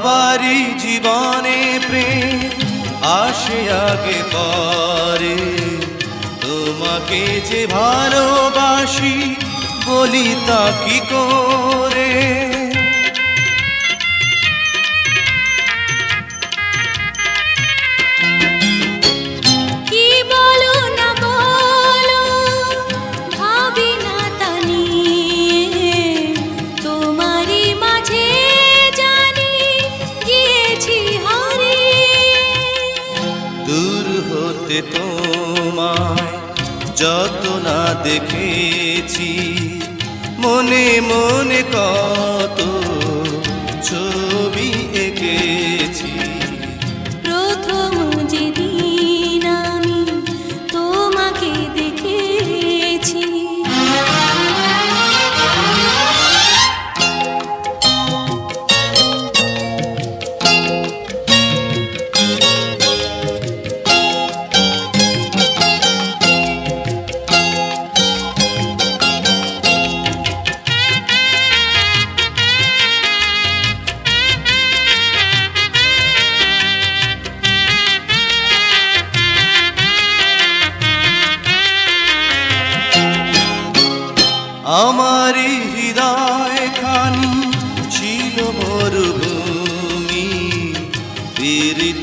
সবারই জীবনে প্রেম আসে আগে পরে। তোমাকে যে ভালোবাসি বলি তা কি কর? তোমায় যত না দেখেছি। মনে মনে কত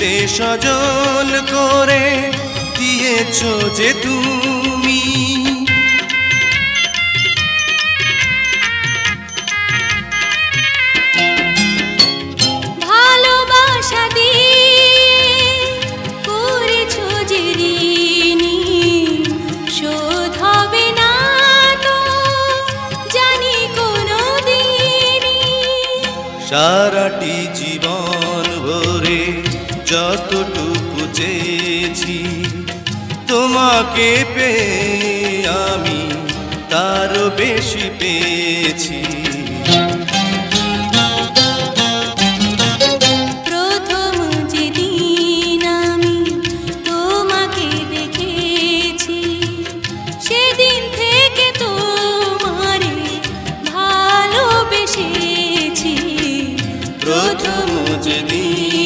ফিরিতে সজন করে দিয়েছ যে তুমি। ভালোবাসা দিয়ে করেছ যে ঋণী শোধ হবে না তো জানি কোনো দিনই সারাটি যতটুকু চেয়েছি তোমাকে পেয়ে আমি তারও বেশি পেয়েছি। প্রথম যেদিন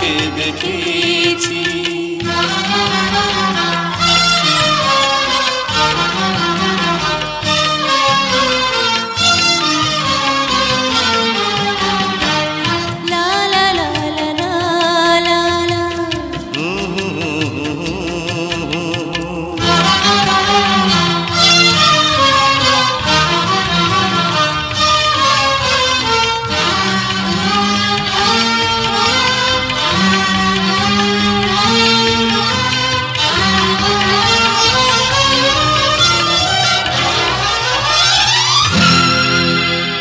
তোমাকে দেখেছি।